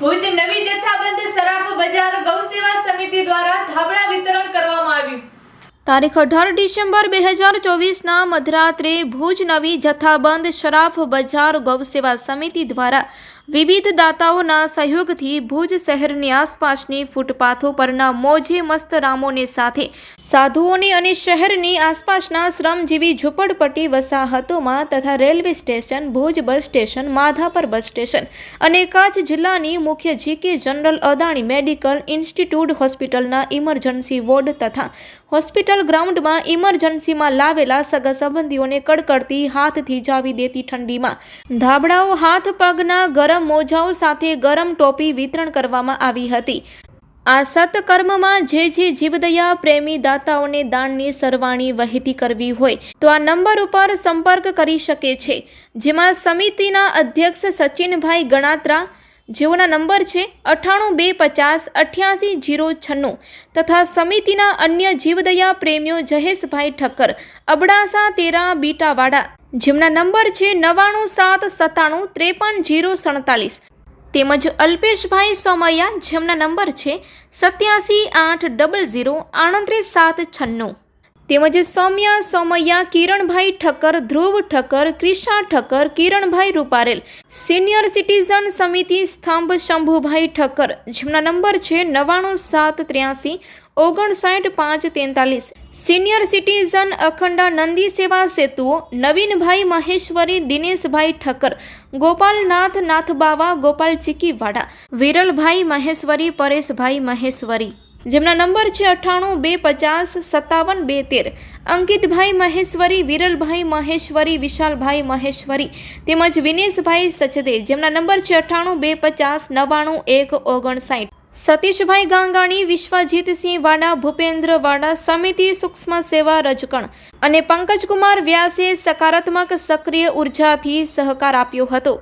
ભુજ નવી જથ્થાબંધ સરાફ બજાર ગૌસેવા સમિતિ દ્વારા ધાબળા વિતરણ તારીખ અઢાર ડિસેમ્બર બે હજાર ચોવીસના મધરાત્રે ભુજ નવી જથ્થાબંધ શરાફ બજાર ગૌસેવા સમિતિ દ્વારા વિવિધ દાતાઓના સહયોગથી ભુજ શહેરની આસપાસની ફૂટપાથો પરના મોજે મસ્ત રામોને સાથે સાધુઓની અને શહેરની આસપાસના શ્રમજીવી ઝૂંપડપટ્ટી વસાહતોમાં તથા railway station, Bhuj bus station, Madhapar bus station અને કચ્છ જિલ્લાની મુખ્ય GK general Adani medical institute હોસ્પિટલના ઇમરજન્સી વોર્ડ તથા હોસ્પિટલ ગ્રાઉન્ડમાં ઇમરજન્સીમાં લાવેલા સગા સંબંધીઓને કડકડતી હાથથી જાવી દેતી ઠંડીમાં. ધાબળાઓ, હાથ પગના ગરમ મોજાઓ સાથે ગરમ ટોપી વિતરણ કરવામાં આવી હતી. આ સત્કર્મમાં જે જે જીવદયા પ્રેમી દાતાઓને દાનની સરવાણી વહેતી કરવી હોય, તો આ નંબર ઉપર સંપર્ક કરી શકે છે. જેમાં સમિતિના અધ્યક્ષ સચિનભાઈ ગણાત્રા જેઓના નંબર છે અઠ્ઠાણું બે પચાસ અઠ્યાસી જીરો છન્નું તથા સમિતિના અન્ય જીવદયા પ્રેમીઓ જહેશભાઈ ઠક્કર, અબડાસા તેરા બીટાવાડા. જેમના નંબર છે નવ્વાણું સાત સત્તાણું ત્રેપન જીરો સડતાલીસ. તેમજ અલ્પેશભાઈ સોમૈયા, જેમના નંબર છે સત્યાસી આઠ ડબલ ઝીરો આણત્રીસ સાત છન્નું. તેમજ સૌમ્યા, સોમૈયા, કિરણભાઈ ઠક્કર, ધ્રુવ ઠક્કર ક્રિશા ઠક્કર, કિરણભાઈ રૂપારેલ, સિનિયર સિટીઝન સમિતિ સ્તંભ શંભુભાઈ ઠક્કર, જેમના નંબર છે નવ્વાણું સાત ત્ર્યાસી, ઓગણસાઠ પાંચ તેતાલીસ. સિનિયર સિટીઝન અખંડા નંદી સેવા સેતુઓ, નવીનભાઈ મહેશ્વરી, દિનેશભાઈ ઠક્કર, ગોપાલનાથ નાથબાવા ગોપાલ ચીકીવાડા વિરલભાઈ મહેશ્વરી, પરેશભાઈ મહેશ્વરી. જેમના નંબર છે અઠ્ઠાણું, બે પચાસ, સત્તાવન, બે તેર. અંકિતભાઈ મહેશ્વરી, વિરલભાઈ મહેશ્વરી, વિશાલભાઈ મહેશ્વરી તેમજ વિનેશભાઈ સચદે જેમના નંબર છે અઠ્ઠાણું, બે પચાસ, નવ્વાણું, એક, ઓગણસાઠ. સતીશભાઈ ગાંગાણી, વિશ્વજીતસિંહ વાડા, ભૂપેન્દ્ર વાડા, સમિતિ સૂક્ષ્મ સેવા રજકણ અને પંકજકુમાર વ્યાસે સકારાત્મક સક્રિય ઉર્જાથી સહકાર આપ્યો હતો.